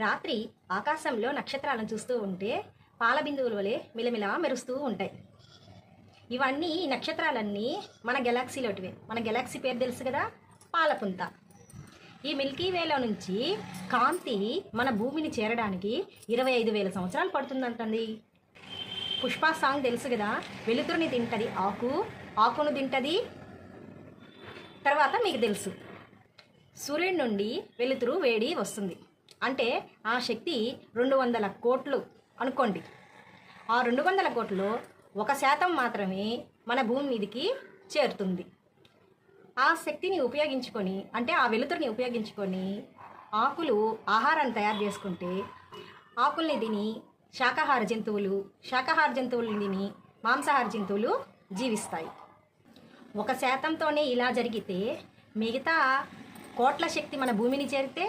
రాత్రి ఆకాశంలో నక్షత్రాలను చూస్తూ ఉంటే పాల బిందువుల వలె మిలమిలా మెరుస్తూ ఉంటాయి. ఇవన్నీ ఈ నక్షత్రాలన్నీ మన గెలాక్సీలోటివే. మన గెలాక్సీ పేరు తెలుసు కదా? పాలపుంత. ఈ మిల్కీ వేలో నుంచి కాంతి మన భూమిని చేరడానికి ఇరవై ఐదు వేల సంవత్సరాలు పడుతుందంటుంది. పుష్ప సాంగ్ తెలుసు కదా? వెలుతురుని తింటది ఆకు ఆకును తింటది. తర్వాత మీకు తెలుసు. సూర్యుడి నుండి వెలుతురు వేడి వస్తుంది. అంటే ఆ శక్తి రెండు వందల కోట్లు అనుకోండి. ఆ రెండు వందల కోట్లు ఒక శాతం మాత్రమే మన భూమి మీదకి చేరుతుంది. ఆ శక్తిని ఉపయోగించుకొని అంటే ఆ వెలుతురిని ఉపయోగించుకొని ఆకులు ఆహారాన్ని తయారు చేసుకుంటే ఆకుల్ని తిని శాకాహార జంతువులు శాకాహార జంతువులను తిని మాంసాహార జంతువులు జీవిస్తాయి. ఒక శాతంతోనే ఇలా జరిగితే మిగతా కోట్ల శక్తి మన భూమిని చేరితే